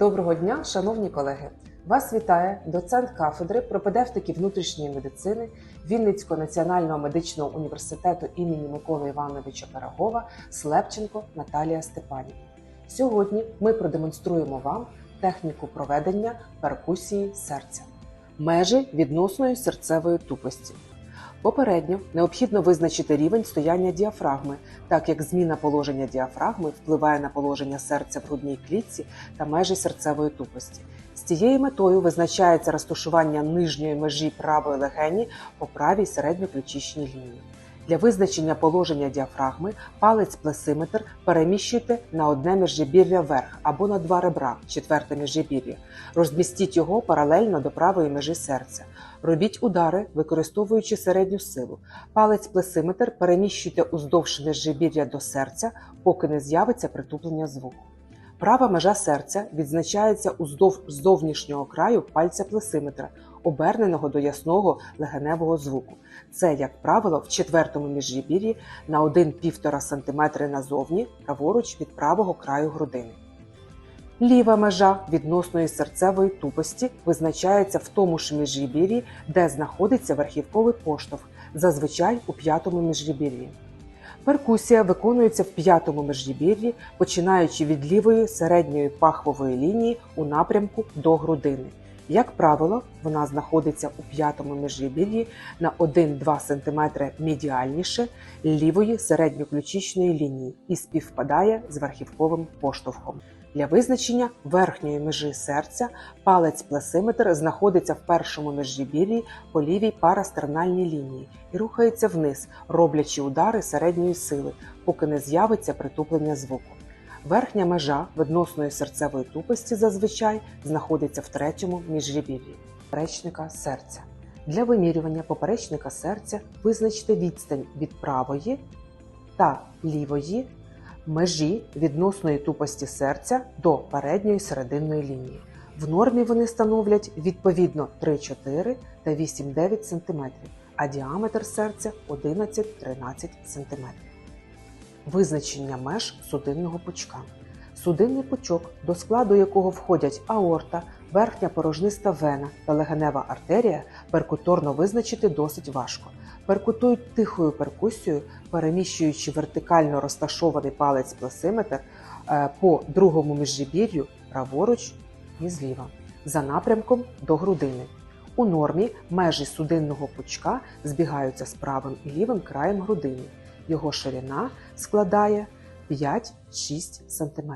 Доброго дня, шановні колеги! Вас вітає доцент кафедри пропедевтики внутрішньої медицини Вінницького національного медичного університету імені Миколи Івановича Пирогова Слепченко Наталія Степанівна. Сьогодні ми продемонструємо вам техніку проведення перкусії серця, межі відносної серцевої тупості. Попередньо необхідно визначити рівень стояння діафрагми, так як зміна положення діафрагми впливає на положення серця в грудній клітці та межі серцевої тупості. З цією метою визначається розташування нижньої межі правої легені по правій середньоключичній лінії. Для визначення положення діафрагми палець плесиметр переміщуйте на одне міжребір'я вверх або на два ребра, четверте міжребір'я. Розмістіть його паралельно до правої межі серця. Робіть удари, використовуючи середню силу. Палець плесиметр переміщуйте уздовж міжребір'я до серця, поки не з'явиться притуплення звуку. Права межа серця відзначається уздовж зовнішнього краю пальця плесиметра, оберненого до ясного легеневого звуку. Це, як правило, в четвертому міжребір'ї на 1-1,5 см назовні, праворуч від правого краю грудини. Ліва межа відносної серцевої тупості визначається в тому ж міжребір'ї, де знаходиться верхівковий поштовх, зазвичай у п'ятому міжребір'ї. Перкусія виконується в п'ятому міжребір'ї, починаючи від лівої середньої пахвової лінії у напрямку до грудини. Як правило, вона знаходиться у п'ятому міжребір'ї на 1-2 см медіальніше лівої середньоключичної лінії і співпадає з верхівковим поштовхом. Для визначення верхньої межі серця палець плесиметр знаходиться в першому міжребір'ї по лівій парастернальній лінії і рухається вниз, роблячи удари середньої сили, поки не з'явиться притуплення звуку. Верхня межа відносної серцевої тупості зазвичай знаходиться в третьому міжребір'ї поперечника серця. Для вимірювання поперечника серця визначте відстань від правої та лівої межі відносної тупості серця до передньої серединної лінії. В нормі вони становлять відповідно 3-4 та 8-9 см, а діаметр серця 11-13 см. Визначення меж судинного пучка. Судинний пучок, до складу якого входять аорта, верхня порожниста вена та легенева артерія, перкуторно визначити досить важко. Перкутують тихою перкусією, переміщуючи вертикально розташований палець плесиметр е, по другому міжребір'ю праворуч і зліва, за напрямком до грудини. У нормі межі судинного пучка збігаються з правим і лівим краєм грудини. Його ширина складає 5-6 см.